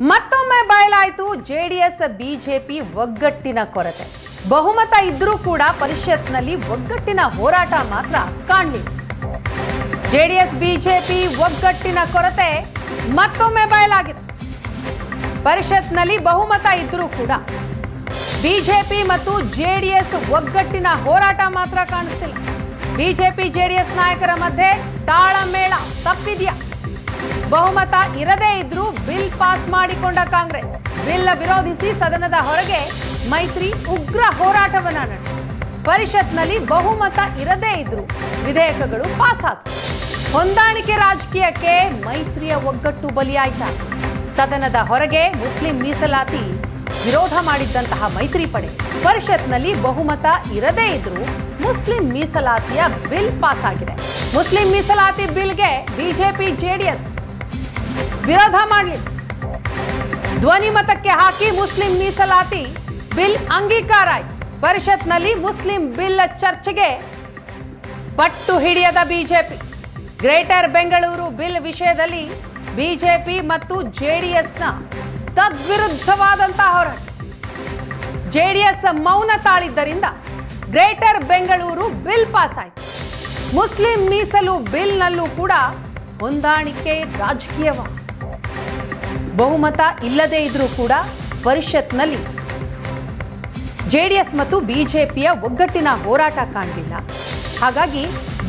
ಮತ್ತೊಮ್ಮೆ ಬಯಲಾಯಿತು JDS, BJP ಒಗ್ಗಟ್ಟಿನ ಕೊರತೆ. ಬಹುಮತ ಇದ್ರೂ ಕೂಡ ಪರಿಷತ್ನಲ್ಲಿ ಒಗ್ಗಟ್ಟಿನ ಹೋರಾಟ ಮಾತ್ರ ಕಾಣಲಿಲ್ಲ ಜೆಡಿಎಸ್, ಬಿಜೆಪಿ ಒಗ್ಗಟ್ಟಿನ ಕೊರತೆ ಮತ್ತೊಮ್ಮೆ ಬಯಲಾಗಿದೆ. ಪರಿಷತ್ನಲ್ಲಿ ಬಹುಮತ ಇದ್ರೂ ಕೂಡ ಬಿಜೆಪಿ ಮತ್ತು ಜೆಡಿಎಸ್ ಒಗ್ಗಟ್ಟಿನ ಹೋರಾಟ ಮಾತ್ರ ಕಾಣಿಸ್ತಿಲ್ಲ. ಬಿಜೆಪಿ, ಜೆಡಿಎಸ್ ನಾಯಕರ ಮಧ್ಯೆ ತಾಳಮೇಳ ತಪ್ಪಿದ್ಯಾ? ಬಹುಮತ ಇರದೇ ಇದ್ರೂ ಬಿಲ್ ಪಾಸ್ ಮಾಡಿಕೊಂಡ ಕಾಂಗ್ರೆಸ್. ಬಿಲ್ ವಿರೋಧಿಸಿ ಸದನದ ಹೊರಗೆ ಮೈತ್ರಿ ಉಗ್ರ ಹೋರಾಟವನ್ನ ನಡೆಸಿತು. ಪರಿಷತ್ನಲ್ಲಿ ಬಹುಮತ ಇರದೇ ಇದ್ರೂ ವಿಧೇಯಕಗಳು ಪಾಸ್ ಆದವು. ಹೊಂದಾಣಿಕೆ ರಾಜಕೀಯಕ್ಕೆ ಮೈತ್ರಿಯ ಒಗ್ಗಟ್ಟು ಬಲಿಯಾಯ್ತ. ಸದನದ ಹೊರಗೆ ಮುಸ್ಲಿಂ ಮೀಸಲಾತಿ ವಿರೋಧ ಮಾಡಿದ್ದಂತಹ ಮೈತ್ರಿ ಪಡೆ ಪರಿಷತ್ನಲ್ಲಿ ಬಹುಮತ ಇರದೇ ಇದ್ರೂ ಮುಸ್ಲಿಂ ಮೀಸಲಾತಿಯ ಬಿಲ್ ಪಾಸ್ ಆಗಿದೆ. ಮುಸ್ಲಿಂ ಮೀಸಲಾತಿ ಬಿಲ್ಗೆ ಬಿಜೆಪಿ, ಜೆಡಿಎಸ್ ವಿರೋಧ ಮಾಡಲಿ. ಧ್ವನಿ ಮತಕ್ಕೆ ಹಾಕಿ ಮುಸ್ಲಿಂ ಮೀಸಲಾತಿ, ಬಿಲ್ ಅಂಗೀಕಾರ. ಪರಿಷತ್ನಲ್ಲಿ ಮುಸ್ಲಿಂ ಬಿಲ್ ಚರ್ಚೆಗೆ ಪಟ್ಟು ಹಿಡಿಯದ ಬಿಜೆಪಿ. ಗ್ರೇಟರ್ ಬೆಂಗಳೂರು ಬಿಲ್ ವಿಷಯದಲ್ಲಿ ಬಿಜೆಪಿ ಮತ್ತು ಜೆಡಿಎಸ್ನ ತದ್ವಿರುದ್ಧವಾದಂತಹ ಹೋರಾಟ. ಜೆಡಿಎಸ್ ಮೌನ ತಾಳಿದ್ದರಿಂದ ಗ್ರೇಟರ್ ಬೆಂಗಳೂರು ಬಿಲ್ ಪಾಸ್ ಆಯಿತು ಮುಸ್ಲಿಂ ಮೀಸಲು ಬಿಲ್ನಲ್ಲೂ ಕೂಡ ಹೊಂದಾಣಿಕೆ ರಾಜಕೀಯವ ಬಹುಮತ ಇಲ್ಲದೇ ಇದ್ರೂ ಕೂಡ ಪರಿಷತ್ನಲ್ಲಿ ಜೆಡಿಎಸ್ ಮತ್ತು ಬಿಜೆಪಿಯ ಒಗ್ಗಟ್ಟಿನ ಹೋರಾಟ ಕಾಣಲಿಲ್ಲ. ಹಾಗಾಗಿ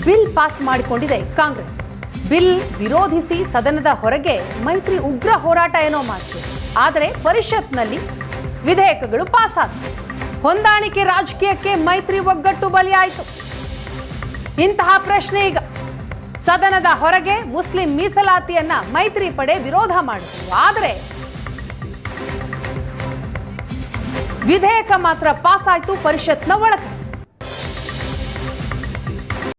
ಬಿಲ್ ಪಾಸ್ ಮಾಡಿಕೊಂಡಿದೆ ಕಾಂಗ್ರೆಸ್. ಬಿಲ್ ವಿರೋಧಿಸಿ ಸದನದ ಹೊರಗೆ ಮೈತ್ರಿ ಉಗ್ರ ಹೋರಾಟ ಏನೋ ಮಾಡ್ತು ಆದರೆ ಪರಿಷತ್ನಲ್ಲಿ ವಿಧೇಯಕಗಳು ಪಾಸ್ ಆದವು. ಹೊಂದಾಣಿಕೆ ರಾಜಕೀಯಕ್ಕೆ ಮೈತ್ರಿ ಒಗ್ಗಟ್ಟು ಬಲಿಯಾಯಿತು ಇಂತಹ ಪ್ರಶ್ನೆ ಈಗ ಸದನದ ಹೊರಗೆ ಮುಸ್ಲಿಂ ಮೀಸಲಾತಿಯನ್ನ ಮೈತ್ರಿ ಪಡೆ ವಿರೋಧ ಮಾಡಿತು ಆದರೆ ವಿಧೇಯಕ ಮಾತ್ರ ಪಾಸ್ ಆಯ್ತು ಪರಿಷತ್ನ ಒಳಗೆ.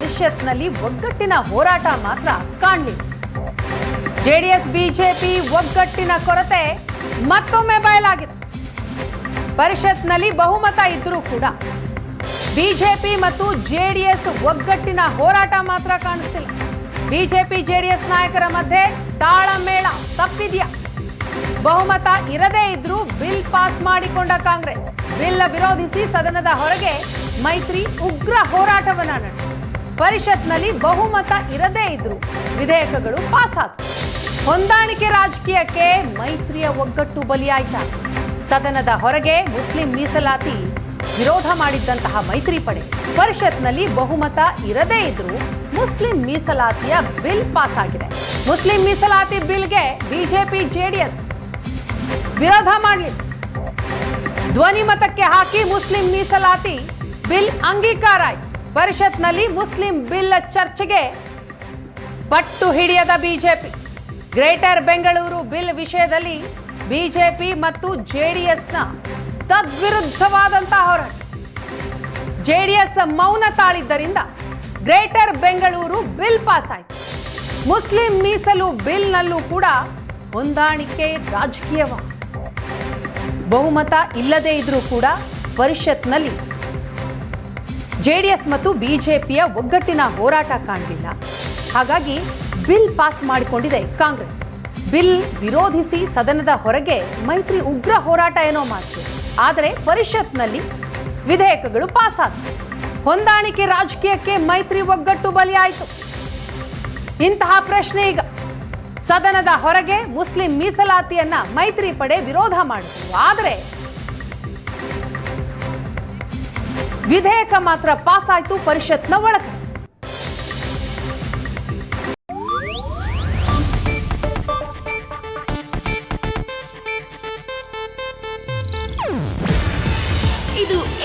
ಪರಿಷತ್ನಲ್ಲಿ ಒಗ್ಗಟ್ಟಿನ ಹೋರಾಟ ಮಾತ್ರ ಕಾಣಲಿ ಜೆಡಿಎಸ್, ಬಿಜೆಪಿ ಒಗ್ಗಟ್ಟಿನ ಕೊರತೆ ಮತ್ತೊಮ್ಮೆ ಬಯಲಾಗಿದೆ. ಪರಿಷತ್ನಲ್ಲಿ ಬಹುಮತ ಇದ್ರೂ ಕೂಡ ಬಿಜೆಪಿ ಮತ್ತು ಜೆಡಿಎಸ್ ಒಗ್ಗಟ್ಟಿನ ಹೋರಾಟ ಮಾತ್ರ ಕಾಣಿಸ್ತಿಲ್ಲ. ಬಿಜೆಪಿ ಜೆಡಿಎಸ್ ನಾಯಕರ ಮಧ್ಯೆ ತಾಳಮೇಳ ತಪ್ಪಿದ್ಯಾ? ಬಹುಮತ ಇರದೇ ಇದ್ರೂ ಬಿಲ್ ಪಾಸ್ ಮಾಡಿಕೊಂಡ ಕಾಂಗ್ರೆಸ್. ಬಿಲ್ ವಿರೋಧಿಸಿ ಸದನದ ಹೊರಗೆ ಮೈತ್ರಿ ಉಗ್ರ ಹೋರಾಟವನ್ನ ನಡೆಸಿ ಪರಿಷತ್ನಲ್ಲಿ ಬಹುಮತ ಇರದೇ ಇದ್ರೂ ವಿಧೇಯಕಗಳು ಪಾಸ್ ಆದವು. ಹೊಂದಾಣಿಕೆ ರಾಜಕೀಯಕ್ಕೆ ಮೈತ್ರಿಯ ಒಗ್ಗಟ್ಟು ಬಲಿಯಾಯ್ತ? ಸದನದ ಹೊರಗೆ ಮುಸ್ಲಿಂ ಮೀಸಲಾತಿ ವಿರೋಧ ಮಾಡಿದ್ದಂತಹ ಮೈತ್ರಿ ಪಡೆ ಪರಿಷತ್ನಲ್ಲಿ ಬಹುಮತ ಇರದೇ ಇದ್ರೂ ಮುಸ್ಲಿಂ ಮೀಸಲಾತಿಯ ಬಿಲ್ ಪಾಸ್ ಆಗಿದೆ. ಮುಸ್ಲಿಂ ಮೀಸಲಾತಿ ಬಿಲ್ಗೆ ಬಿಜೆಪಿ, ಜೆಡಿಎಸ್ ವಿರೋಧ ಮಾಡಲಿ ಧ್ವನಿ ಮತಕ್ಕೆ ಹಾಕಿ ಮುಸ್ಲಿಂ ಮೀಸಲಾತಿ ಬಿಲ್ ಅಂಗೀಕಾರ ಆಯ್ತು. ಪರಿಷತ್ನಲ್ಲಿ ಮುಸ್ಲಿಂ ಬಿಲ್ ಚರ್ಚೆಗೆ ಪಟ್ಟು ಹಿಡಿಯದ ಬಿಜೆಪಿ. ಗ್ರೇಟರ್ ಬೆಂಗಳೂರು ಬಿಲ್ ವಿಷಯದಲ್ಲಿ ಬಿಜೆಪಿ ಮತ್ತು ಜೆಡಿಎಸ್ನ ತದ್ವಿರುದ್ಧವಾದಂತಹ ಹೋರಾಟ ಜೆಡಿಎಸ್ ಮೌನ ತಾಳಿದ್ದರಿಂದ ಗ್ರೇಟರ್ ಬೆಂಗಳೂರು ಬಿಲ್ ಪಾಸ್ ಆಯಿತು ಮುಸ್ಲಿಂ ಮೀಸಲು ಬಿಲ್ನಲ್ಲೂ ಕೂಡ ಹೊಂದಾಣಿಕೆ ರಾಜಕೀಯವ. ಬಹುಮತ ಇಲ್ಲದೇ ಇದ್ರೂ ಕೂಡ ಪರಿಷತ್ನಲ್ಲಿ ಜೆಡಿಎಸ್ ಮತ್ತು ಬಿಜೆಪಿಯ ಒಗ್ಗಟ್ಟಿನ ಹೋರಾಟ ಕಾಣಲಿಲ್ಲ. ಹಾಗಾಗಿ ಬಿಲ್ ಪಾಸ್ ಮಾಡಿಕೊಂಡಿದೆ ಕಾಂಗ್ರೆಸ್. ಬಿಲ್ ವಿರೋಧಿಸಿ ಸದನದ ಹೊರಗೆ ಮೈತ್ರಿ ಉಗ್ರ ಹೋರಾಟ ಏನೋ ಮಾತು ಆದರೆ ಪರಿಷತ್ನಲ್ಲಿ ವಿಧೇಯಕಗಳು ಪಾಸ್ ಆದವು ಹೊಂದಾಣಿಕೆ ರಾಜಕೀಯಕ್ಕೆ ಮೈತ್ರಿ ಒಗ್ಗಟ್ಟು ಬಲಿಯಾಯಿತು. ಇಂತಹ ಪ್ರಶ್ನೆ ಈಗ. ಸದನದ ಹೊರಗೆ ಮುಸ್ಲಿಂ ಮೀಸಲಾತಿಯನ್ನ ಮೈತ್ರಿ ಪಡೆ ವಿರೋಧ ಮಾಡಿತು. ಆದರೆ ವಿಧೇಯಕ ಮಾತ್ರ ಪಾಸ್ ಆಯಿತು ಪರಿಷತ್ನ ಒಳಗೆ.